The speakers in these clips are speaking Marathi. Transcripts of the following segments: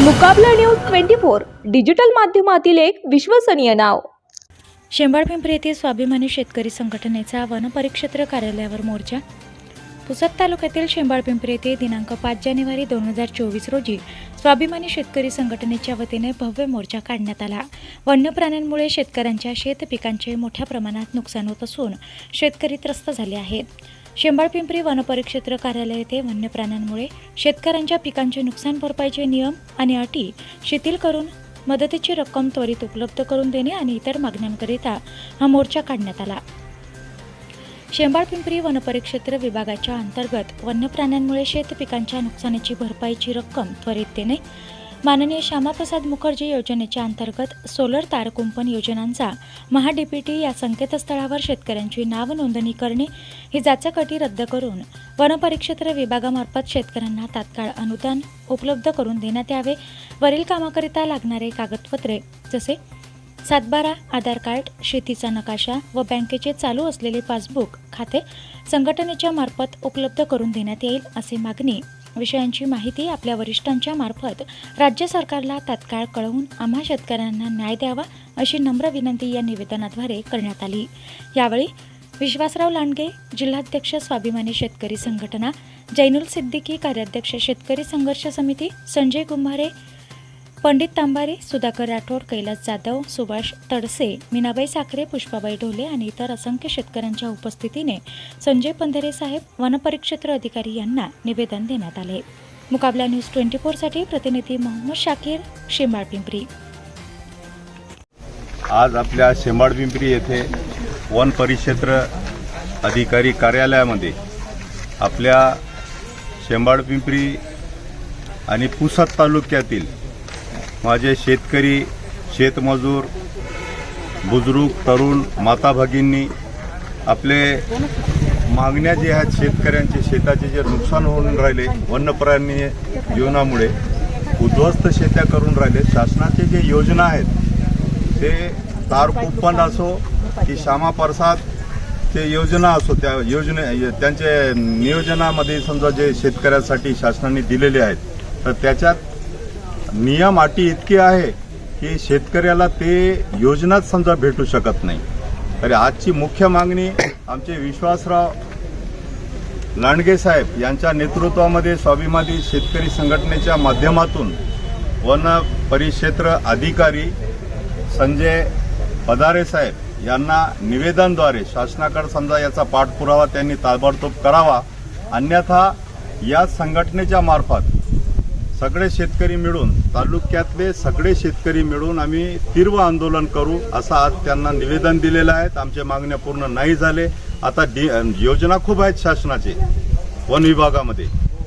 Mukabla news twenty four digital माध्यमातील एक विश्वसनीय नाव. शेंबाळपिंपरी येथील स्वाभिमानी शेतकरी संघटनेचा वनपरिक्षेत्र कार्यालयावर मोर्चा. पुसद तालुक्यातील शेंबाळपिंपरी येथे दिनांक पाच जानेवारी दोन हजार चोवीस रोजी स्वाभिमानी शेतकरी संघटनेच्या वतीने भव्य मोर्चा काढण्यात आला. वन्य प्राण्यांमुळे शेतकऱ्यांच्या शेत पिकांचे मोठ्या प्रमाणात नुकसान होत असून शेतकरी त्रस्त झाले आहेत. शेंबाळपिंपरी वनपरिक्षेत्र कार्यालय येथे वन्य प्राण्यांमुळे शेतकऱ्यांच्या पिकांचे नुकसान भरपाईचे नियम आणि अटी शिथिल करून मदतीची रक्कम त्वरित उपलब्ध करून देणे आणि इतर मागण्यांकरिता हा मोर्चा काढण्यात आला. शेंबाळपिंपरी वनपरिक्षेत्र विभागाच्या अंतर्गत वन्य प्राण्यांमुळे शेत पिकांच्या नुकसानीची भरपाईची रक्कम त्वरित देणे माननीय श्यामाप्रसाद मुखर्जी योजनेच्या अंतर्गत सोलर तार कुंपण योजनांचा महाडीपीटी या संकेतस्थळावर शेतकऱ्यांची नाव नोंदणी करणे ही जाचक रद्द करून वनपरिक्षेत्र विभागामार्फत शेतकऱ्यांना तात्काळ अनुदान उपलब्ध करून देण्यात यावे. वरील कामाकरिता लागणारे कागदपत्रे जसे सातबारा आधार कार्ड शेतीचा नकाशा व बँकेचे चालू असलेले पासबुक खाते संघटनेच्या मार्फत उपलब्ध करून देण्यात येईल असे मागणी. विषयांची माहिती आपल्या वरिष्ठांच्या मार्फत राज्य सरकारला तात्काळ कळवून आम्हा शेतकऱ्यांना न्याय द्यावा अशी नम्र विनंती या निवेदनाद्वारे करण्यात आली. यावेळी विश्वासराव लांडगे जिल्हाध्यक्ष स्वाभिमानी शेतकरी संघटना जैनुल सिद्दीकी कार्याध्यक्ष शेतकरी संघर्ष समिती संजय कुंभारे पंडित तांबारे सुधाकर राठोड कैलास जाधव सुभाष तडसे मीनाबाई साखरे पुष्पाबाई ढोले आणि इतर असंख्य शेतकऱ्यांच्या उपस्थितीने संजय पंधरे साहेब वनपरिक्षेत्र अधिकारी यांना निवेदन देण्यात आले. मुकाबला न्यूज ट्वेंटी फोरसाठी प्रतिनिधी मोहम्मद शाकीर शिंबाळपिंपरी आज आपल्या शेंबाडपिंपरी येथे वन परिक्षेत्र अधिकारी कार्यालयामध्ये आपल्या शेंबाडपिंपरी आणि पुसद तालुक्यातील माझे शेतकरी शेतमजूर बुजुर्ग तरुण माता भगिनी आपले मागण्या जे आहेत शेतकऱ्यांचे शेताचे जे नुकसान होऊन राहिले वन्यप्राणी जीवनामुळे उद्ध्वस्त शेत्या करून राहिले शासनाचे जे योजना आहेत ते तार कुंपण असो की श्यामा प्रसाद ते योजना असो त्या योजने त्यांचे नियोजनामध्ये समजा जे शेतकऱ्यासाठी शासनाने दिलेले आहेत तर त्याच्यात नियम अटी इतकी आहे की शेतकऱ्याला ते योजनाच समजा भेटू शकत नाही. तरी आजची मुख्य मागणी आमचे विश्वासराव लांडगे साहेब यांच्या नेतृत्वामध्ये स्वाभिमानी शेतकरी संघटनेच्या माध्यमातून वन परिक्षेत्र अधिकारी संजय पदारे साहेब यांना निवेदनद्वारे शासनाकडे समजा याचा पाठपुरावा त्यांनी ताबडतोब करावा अन्यथा या संघटनेच्या मार्फत सगळे शेतकरी मिळून तालुक्यातले सगळे शेतकरी मिळून आम्ही तीव्र आंदोलन करू असं आज त्यांना निवेदन दिलेलं आहे. आमच्या मागण्या पूर्ण नाही झाले. आता डी योजना खूप आहेत शासनाचे वन विभागामध्ये.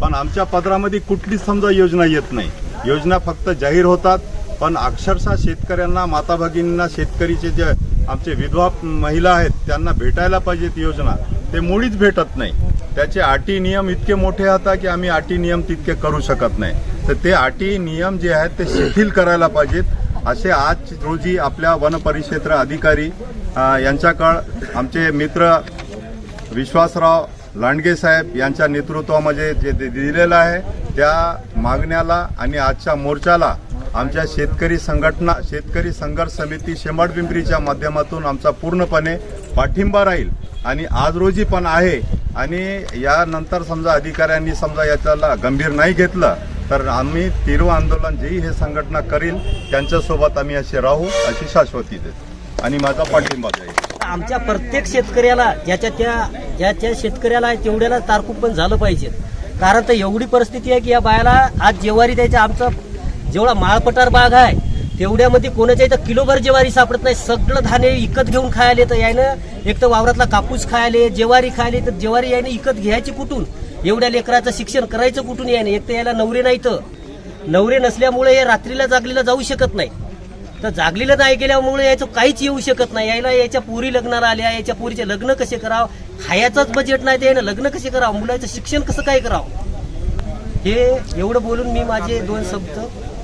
पण आमच्या पदरामध्ये कुठलीच समजा योजना येत नाही. योजना फक्त जाहीर होतात. पण अक्षरशः शेतकऱ्यांना माता भगिनींना शेतकरीचे जे आमचे विधवा महिला आहेत त्यांना भेटायला पाहिजेत योजना. ते मुळीच भेटत नाही. त्याचे अटी नियम इतके मोठे होता की आम्ही अटी नियम तितके करू शकत नाही. तर ते अटी नियम जे आहेत ते शिथिल करायला पाहिजेत. असे आज रोजी आपल्या वनपरिक्षेत्र अधिकारी अ, यांच्याकडं आमचे मित्र विश्वासराव लांडगे साहेब यांच्या नेतृत्वामध्ये जे दि- दिलेलं आहे त्या मागण्याला आणि आजच्या मोर्चाला आमच्या शेतकरी संघटना शेतकरी संघर्ष समिती शेंबाडपिंपरीच्या माध्यमातून आमचा पूर्णपणे पाठिंबा राहील आणि आज रोजी पण आहे. आणि यानंतर समजा अधिकाऱ्यांनी समजा याच्याला गंभीर नाही घेतलं तर आम्ही तीव्र आंदोलन जेही हे संघटना करील त्यांच्यासोबत आम्ही असे राहू अशी शाश्वती देतो. आणि माझा पाठिंबा जाईल आमच्या प्रत्येक शेतकऱ्याला ज्याच्या त्या ज्याच्या शेतकऱ्याला आहे तारकूप पण झालं पाहिजे. कारण तर एवढी परिस्थिती आहे की या बायाला आज जेवारी द्यायचं आमचं जेवढा माळपटार बाग आहे तेवढ्यामध्ये कोणाच्या इथं किलोभर जेवारी सापडत नाही. सगळं धान्य विकत घेऊन खायले तर यायनं एक तर वावरातला कापूस खायले जेवारी खायले तर जेवारी यायनं विकत घ्यायची कुठून? एवढ्या लेकराचं शिक्षण करायचं कुठून यायनं एक तर याला नवरे नाही तर नवरे नसल्यामुळे हे रात्रीला जागलीला जाऊ शकत नाही. तर जागलीला नाही गेल्यामुळे याचं काहीच येऊ शकत नाही. यायला याच्या पोरी लग्नाला आल्या याच्या पोरीचे लग्न कसे करावं? खायाचंच बजेट नाही. त्यानं लग्न कसे करावं? मुलाचं शिक्षण कसं काय करावं? हे एवढं बोलून मी माझे दोन शब्द